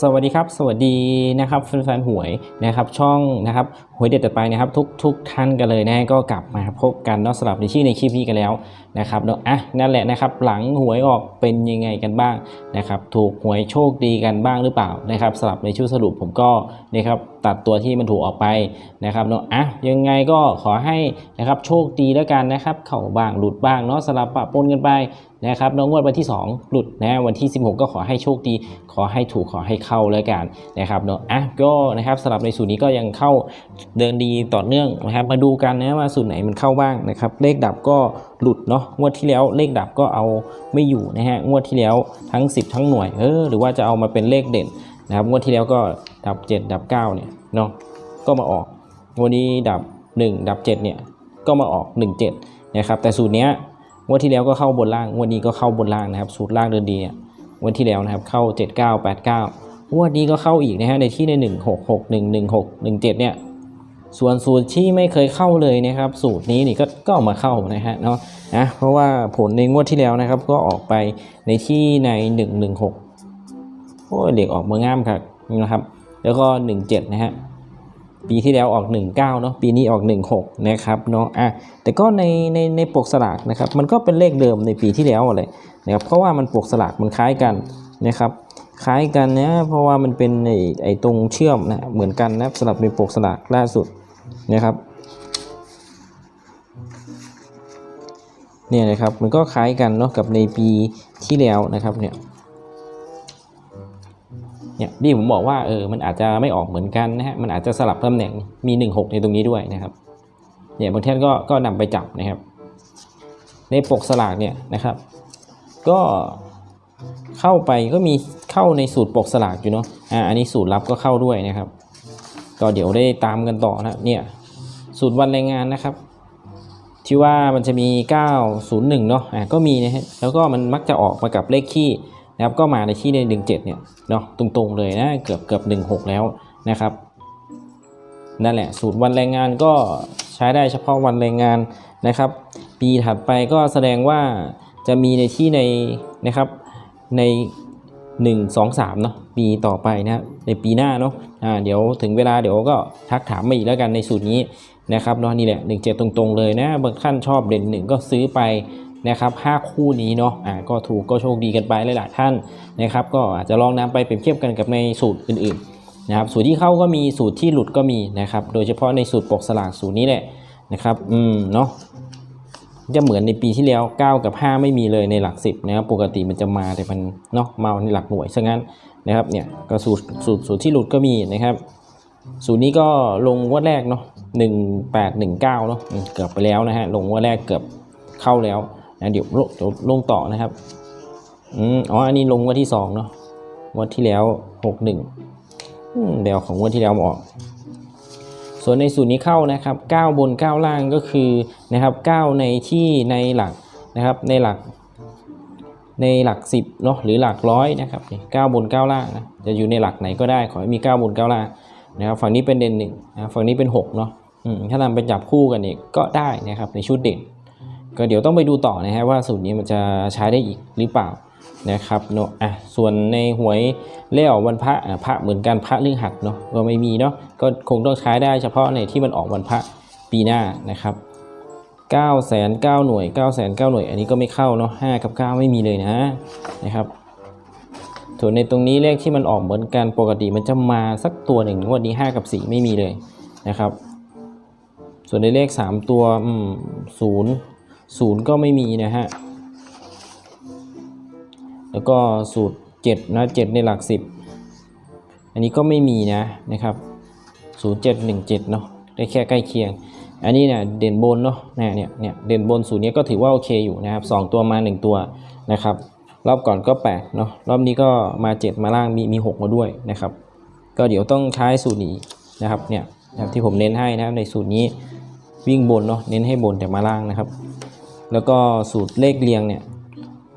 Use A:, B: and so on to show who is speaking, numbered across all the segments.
A: สวัสดีครับ สวัสดีนะครับแฟนๆหวยนะครับช่องนะครับหวยเด็ดต่อไปนะครับทุกทุกท่านกันเลยนะก็กลับมาพบกันนอกสำหรับในชื่อในคลิปนี้กันแล้วนะครับเนาะอะนั่นแหละนะครับหลังหวยออกเป็นยังไงกันบ้างนะครับถูกหวยโชคดีกันบ้างหรือเปล่านะครับสำหรับในชุดสรุปผมก็นะครับตัดตัวที่มันถูกออกไปนะครับเนาะอะยังไงก็ขอให้นะครับโชคดีแล้วกันนะครับเข่าบ้างหลุดบ้างเนาะสลับปะปนกันไปนะครับน้องงวดวันที่ 2 หลุดนะวันที่ 16 ก็ขอให้โชคดี ขอให้ถูกขอให้เข้าแล้วกันนะครับเนาะอะก็นะครับสำหรับในสูตรนี้ก็ยังเข้าเดินดีต่อเนื่องนะครับมาดูกันนะว่าสูตรไหนมันเข้าบ้างนะครับเลขดับก็ หลุดเนาะงวดที่แล้วเลขดับก็เอาไม่อยู่นะฮะงวดที่แล้วทั้ง 10 ทั้งหน่วยเออหรือว่าจะเอามาเป็นเลขเด่นนะครับงวดที่แล้วก็ดับ 7 ดับ9เนี่ยเนาะก็มาออกวันนี้ดับ 1 ดับ 7 เนี่ยก็มาออก 17นะครับแต่สูตรเนี้ยงวดที่แล้วก็เข้าบนล่างวดนี้ก็เข้าบนล่างนะครับ สูตรล่างเดินดีเนี่ยงวันที่แล้วนะครับเข้า 7 9 8 9งวดนี้ก็เข้าอีกนะฮะในที่ใน 1 6 6 1 1 6 1 7เนี่ย ส่วนสูตรที่ไม่เคยเข้าเลยนะครับ สูตรนี้นี่ก็ก็เอามาเข้านะฮะเนาะนะเพราะว่าผลในงวดที่แล้วนะครับ ก็ออกไปในที่ใน 1 1 6โอ้เด็กออกมางามครับนะครับ แล้วก็ 17 นะฮะปีที่แล้วออก 19เนาะปีนี้ออก 16 นะครับเนาะอะแต่ก็ในในในปกสลากนะครับ มันก็เป็นเลขเดิมในปีที่แล้วเลยนะครับเพราะว่ามันปกสลากมันคล้ายกันนะครับคล้ายกันนะเพราะว่ามันเป็นไอไอตรงเชื่อมนะเหมือนกันนะสำหรับในปกสลากล่าสุด นะครับเนี่ยนะครับมันก็คล้ายกันเนาะกับในปีที่แล้วนะครับเนี่ยเนี่ยที่ผมบอกว่าเออมันอาจจะไม่ออกเหมือนกันนะฮะมันอาจจะสลับตำแหน่งมี 1 6 ในตรงนี้ด้วยนะครับเนี่ยบางท่านก็ก็นำไปจับนะครับ ในปกสลากเนี่ยนะครับ ก็เข้าไปก็มีเข้าในสูตรปกสลากอยู่เนาะอ่าอันนี้สูตรลับก็เข้าด้วยนะครับ ก็เดี๋ยวได้ตามกันต่อนะเนี่ย สูตรวันแรงงานนะครับ ที่ว่ามันจะมี 901เนาะอ่าก็มีนะฮะแล้วก็มันมักจะออกมากับเลขขี้นะครับก็มาในที่ในหนึ่งเจ็ดเนี่ยเนาะตรงๆเลยนะเกือบเกือบหนึ่งหกแล้วนะครับนั่นแหละสูตรวันแรงงานก็ใช้ได้เฉพาะวันแรงงานนะครับ ปีถัดไปก็แสดงว่าจะมีในที่ในนะครับใน 1 2 3เนาะปีต่อไปนะในปีหน้าเนาะอ่าเดี๋ยวถึงเวลาเดี๋ยวก็ทักถามมาอีกแล้วกันในสูตรนี้นะครับเนาะนี่แหละ1 7 ตรงๆเลยนะบางท่านชอบเด่นหนึ่งก็ซื้อไปนะครับ5คู่นี้เนาะอ่าก็ถูกก็โชคดีกันไปหลายๆท่านนะครับก็อาจจะลองนำไปเปรียบเทียบกันกับในสูตรอื่นๆนะครับสูตรที่เข้าก็มีสูตรที่หลุดก็มีนะครับโดยเฉพาะในสูตรปกสลากสูตรนี้แหละนะครับอืมเนาะ จะเหมือนในปีที่แล้ว 9 กับ 5 ไม่มีเลยในหลัก 10นะครับปกติมันจะมาแต่มันเนาะมาในหลักหน่วยซะงั้นนะครับเนี่ยก็สูตรสูตรสูตรที่หลุดก็มีนะครับ สูตรนี้ก็ลงงวดแรกเนาะ1819เนาะเกือบไปแล้วนะฮะลงงวดแรกเกือบเข้าแล้วนะเดี๋ยวลงลงต่อนะครับอืมอ๋ออันนี้ลงวันที่สองเนาะวันที่แล้วหกหนึ่งเดี๋ยวของวันที่แล้วมาออก ส่วนในสูตรนี้เข้านะครับ 9 บน 9 ล่างก็คือนะครับ 9 ในที่ในหลักนะครับในหลักในหลัก 10เนาะหรือหลักร้อยนะครับ9บน 9 ล่างนะจะอยู่ในหลักไหนก็ได้ขอให้มี 9 บน 9 ล่างนะครับฝั่งนี้เป็นเด่นหนึ่งนะฝั่งนี้เป็น6เนาะถ้านำไปจับคู่กันอีกก็ได้นะครับในชุดเด่น ก็เดี๋ยวต้องไปดูต่อนะฮะว่าสูตรนี้มันจะใช้ได้อีกหรือเปล่า นะครับเนาะอะส่วนในหวยเล่ออกวันพระอะพระเหมือนกันพระเรื่องหักเนาะก็ไม่มีเนาะก็คงต้องใช้ได้เฉพาะในที่มันออกวันพระปีหน้านะครับ9 9 0 0 0หน่วย9 9 0 0 0หน่วย อันนี้ก็ไม่เข้าเนาะ5กับ 9 ไม่มีเลยนะนะครับส่วนในตรงนี้เลขที่มันออกเหมือนกันปกติมันจะมาสักตัวหนึ่งงวันนี้ 5 กับ 4 ไม่มีเลยนะครับ ส่วนในเลข 3 ตัวอืมศูนย์ศูนย์ก็ไม่มีนะฮะ แล้วก็สูตร7นะ7ในหลัก 10 อันนี้ก็ไม่มีนะนะครับ 0717 เนาะได้แค่ใกล้เคียง อันนี้เนี่ยเด่นบนเนาะเนี่ยเนี่ยเนี่ยเด่นบนสูตรนี้ก็ถือว่าโอเคอยู่นะครับ 2 ตัวมา 1 ตัวนะครับ รอบก่อนก็8เนาะรอบนี้ก็มา 7 มาล่างมีมี 6 มาด้วยนะครับ ก็เดี๋ยวต้องใช้สูตรนี้นะครับเนี่ยนะครับที่ผมเน้นให้นะครับในสูตรนี้วิ่งบนเนาะเน้นให้บนแต่มาล่างนะครับ แล้วก็สูตรเลขเรียงเนี่ย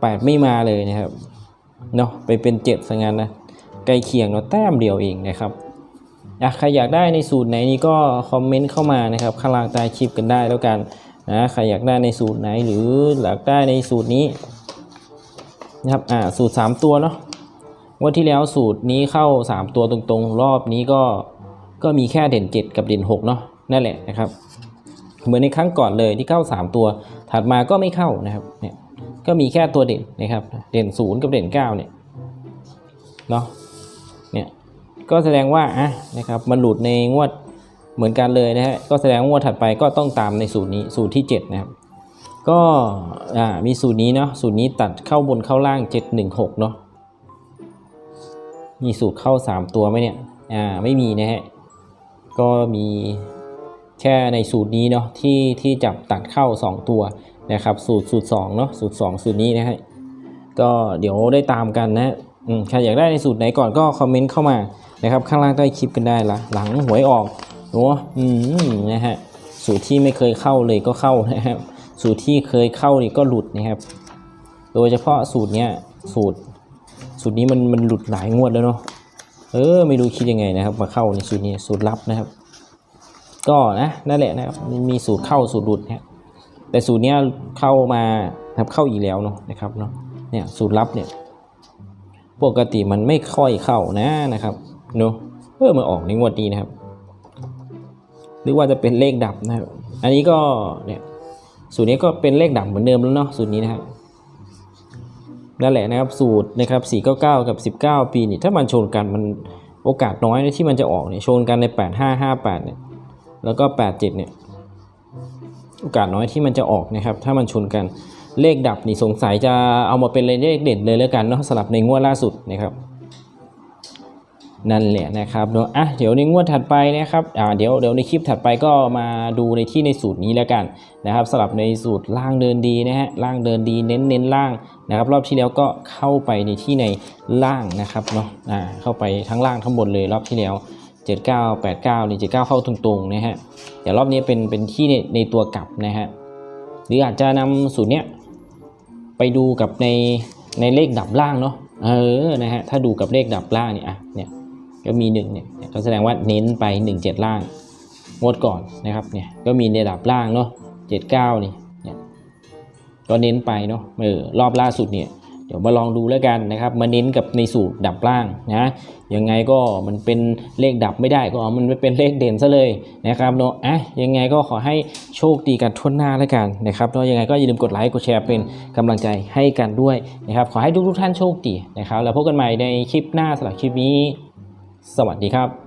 A: แปดไม่มาเลยนะครับเนาะไปเป็นเจ็ดซะงั้นนะใกล้เคียงเนาะแต้มเดียวเองนะครับอะใครอยากได้ในสูตรไหนนี่ก็คอมเมนต์เข้ามานะครับข้างล่างใต้คลิปกันได้แล้วกันนะใครอยากได้ในสูตรไหนหรืออยากได้ในสูตรนี้นะครับอ่าสูตร 3 ตัวเนาะวันที่แล้วสูตรนี้เข้า 3 ตัวตรงๆ รอบนี้ก็ก็มีแค่เด่น 7 กับเด่น6เนาะนั่นแหละนะครับ เหมือนในครั้งก่อนเลยที่เข้า 3 ตัว ถัดมาก็ไม่เข้านะครับเนี่ย ก็มีแค่ตัวเด่นนะครับ เด่น 0 กับเด่น 9 เนี่ยเนาะเนี่ยก็แสดงว่าอะนะครับมันหลุดในงวดเหมือนกันเลยนะฮะก็แสดงงวดถัดไปก็ต้องตามในสูตรนี้สูตรที่ 7 นะครับ ก็อ่ามีสูตรนี้เนาะสูตรนี้ตัดเข้าบนเข้าล่าง 716 เนาะมีสูตรเข้า 3 ตัวไหมเนี่ยอ่าไม่มีนะฮะก็มีแค่ในสูตรนี้เนาะที่ที่จับตัดเข้า 2 ตัว นะครับสูตรสูตร2เนาะสูตร 2 สูตรนี้นะฮะก็เดี๋ยวได้ตามกันนะอืมใครอยากได้ในสูตรไหนก่อนก็คอมเมนต์เข้ามานะครับข้างล่างใต้คลิปกันได้ละหลังหวยออกโอ้อืมนะฮะสูตรที่ไม่เคยเข้าเลยก็เข้านะครับสูตรที่เคยเข้านี่ก็หลุดนะครับ โดยเฉพาะสูตรเนี้ยสูตร สูตรนี้มันมันหลุดหลายงวดแล้วเนาะเออไม่รู้คิดยังไงนะครับ มาเข้าในสูตรนี้สูตรลับนะครับ ก็นะนั่นแหละนะครับมีสูตรเข้าสูตรหลุดนะ แต่สูตรเนี้ยเข้ามาครับเข้าอีกแล้วเนาะนะครับเนาะเนี่ยสูตรลับเนี่ยปกติมันไม่ค่อยเข้านะนะครับเนาะเออมาออกในงวดนี้นะครับ หรือว่าจะเป็นเลขดับนะครับ อันนี้ก็เนี่ยสูตรนี้ก็เป็นเลขดับเหมือนเดิมแล้วเนาะสูตรนี้นะครับนั่นแหละนะครับสูตรนะครับ499 กับ 19 ปีนี่ถ้ามันชนกันมันโอกาสน้อยที่มันจะออกเนี่ยชนกันใน 8558เนี่ยแล้วก็ 87เนี่ย โอกาสน้อยที่มันจะออกนะครับ ถ้ามันชนกันเลขดับนี่สงสัยจะเอามาเป็นเลขเด่นเลยแล้วกันเนาะสลับในงวดล่าสุดนะครับนั่นแหละนะครับเนาะอะเดี๋ยวในงวดถัดไปนะครับอ่าเดี๋ยวเดี๋ยวในคลิปถัดไปก็มาดูในที่ในสูตรนี้แล้วกันนะครับสลับในสูตรล่างเดินดีนะฮะล่างเดินดีเน้นเน้นล่างนะครับ รอบที่แล้วก็เข้าไปในที่ในล่างนะครับเนาะอ่าเข้าไปทั้งล่างทั้งบนเลยรอบที่แล้ว 79 89นี่79 เข้าตรงๆนะฮะเดี๋ยวรอบนี้เป็นเป็นที่ในในตัวกลับนะฮะหรืออาจจะนำสูตรเนี้ยไปดูกับในในเลขดับล่างเนาะเออนะฮะถ้าดูกับเลขดับล่างเนี่ยอะเนี่ยก็มี1เนี่ยก็แสดงว่าเน้นไป 1 7 ล่างงดก่อนนะครับเนี่ยก็มีในดับล่างเนาะ79นี่เนี่ยก็เน้นไปเนาะเออรอบล่าสุดเนี่ย เดี๋ยวมาลองดูแล้วกันนะครับ มาเน้นกับในสูตรดับล่างนะยังไงก็มันเป็นเลขดับไม่ได้ก็เอามันไปเป็นเลขเด่นซะเลยนะครับเนาะอะยังไงก็ขอให้โชคดีกันทั่วหน้าแล้วกันนะครับเนาะยังไงก็อย่าลืมกดไลค์กดแชร์เป็นกำลังใจให้กันด้วยนะครับขอให้ทุกทุกท่านโชคดีนะครับแล้วพบกันใหม่ในคลิปหน้าสำหรับคลิปนี้ สวัสดีครับ